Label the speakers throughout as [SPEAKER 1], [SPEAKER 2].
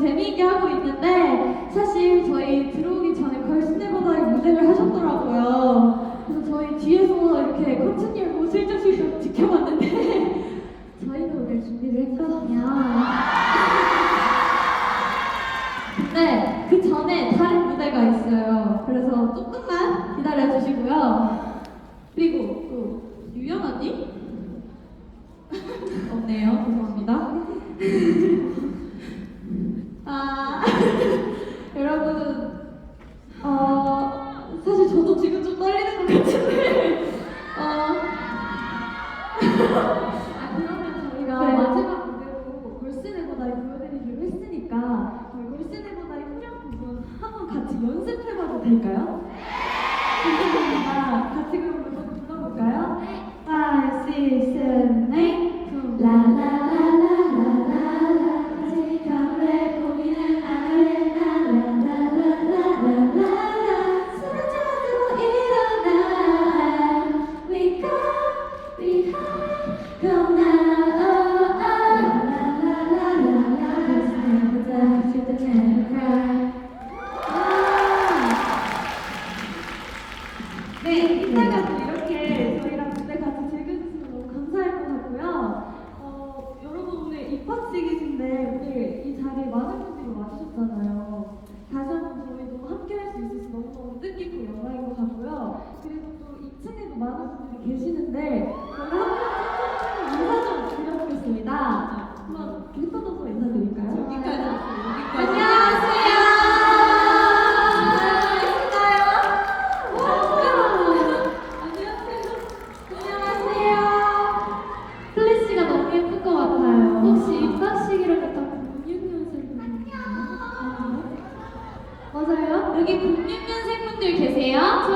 [SPEAKER 1] 재미있게 하고 있는데 사실 저희 들어오기 전에 걸스네버다의 무대를 하셨더라고요. 그래서 저희 뒤에서 이렇게 커튼 열고 슬쩍슬쩍 지켜봤는데 저희도 오늘 준비를 했거든요. 근데 그 전에 다른 무대가 있어요. 그래서 조금만 기다려 주시고요. 그리고 또 유연 언니? 없네요. 죄송합니다. 아, 여러분, 어, 사실 저도 지금 좀 떨리는 것 같은데, 어, 네,
[SPEAKER 2] 이따가도 이렇게 저희랑 무대 같이 즐겨주시면 너무 감사할 것 같고요. 어, 여러분 오늘 입학식이신데 오늘 이 자리에 많은 분들이 와주셨잖아요.
[SPEAKER 1] 여기 06년생분들 계세요?
[SPEAKER 2] 저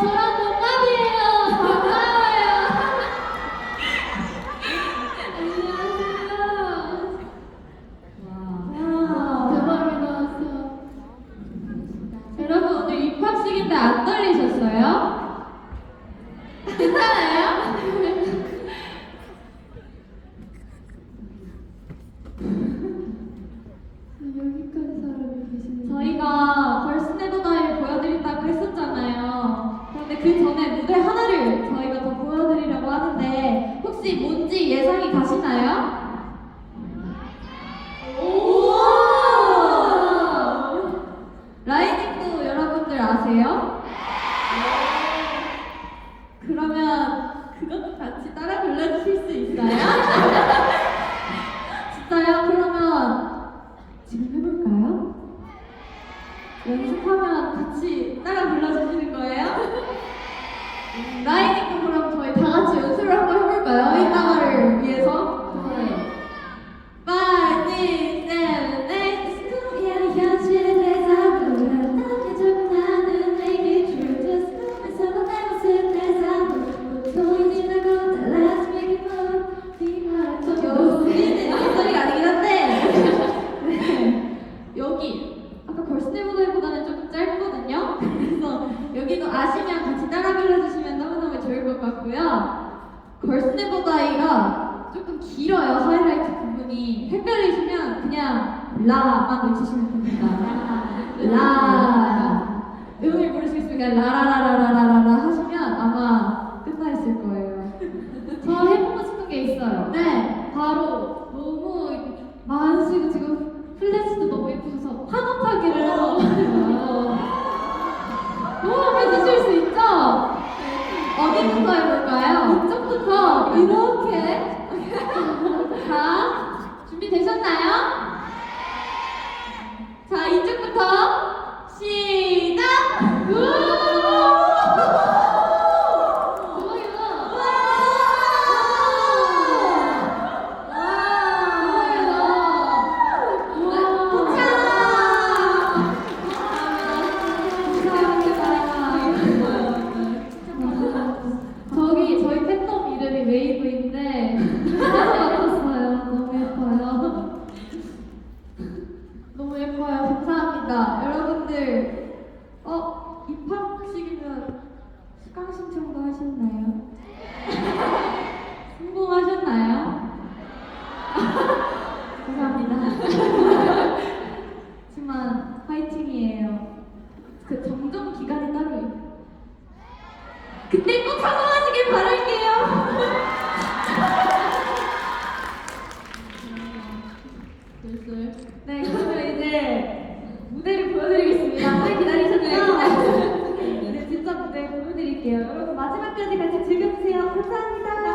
[SPEAKER 2] 저랑 동갑이에요. 반가워요. 안녕하세요.
[SPEAKER 1] 와.
[SPEAKER 2] 대박이 나왔어.
[SPEAKER 1] 여러분 오늘 입학식인데 안 떨리셨어요? 괜찮아요?
[SPEAKER 2] 여기까지 사람이 계시는
[SPEAKER 1] 저희가 걸스 네버 다이를 보여드린다고 했었잖아요. 그런데 그 전에 무대 하나를 저희가 더 보여드리려고 하는데 혹시 뭔지 예상이 가시나요? 오! 라이딩도 여러분들 아세요? 그러면 그것도 같이 따라 불러주실 수 있어요? 진짜요? 그러 여기도 아시면 같이 따라 불러주시면 너무너무 좋을 것 같고요. 걸스네보다이가 조금 길어요 하이라이트 부분이 헷갈리시면 그냥 라만 외치시면 됩니다. 라 음을 모르시겠으니까 라라라라라라라 하시면 아마 끝나 있을 거예요.
[SPEAKER 2] 저 해보고 싶은 게 있어요.
[SPEAKER 1] 네.
[SPEAKER 2] 바로
[SPEAKER 1] 여러분들, 어, 입학식이면 수강 신청도 하셨나요? 성공하셨나요? 감사합니다. 그때 꼭 성공하시길 바랄게요.
[SPEAKER 2] 네, 그러면 이제 무대를 보여드리겠습니다. 오래 기다리셨나요? 네, 진짜 무대 보여 드릴게요. 여러분 마지막까지 같이 즐겨주세요. 감사합니다.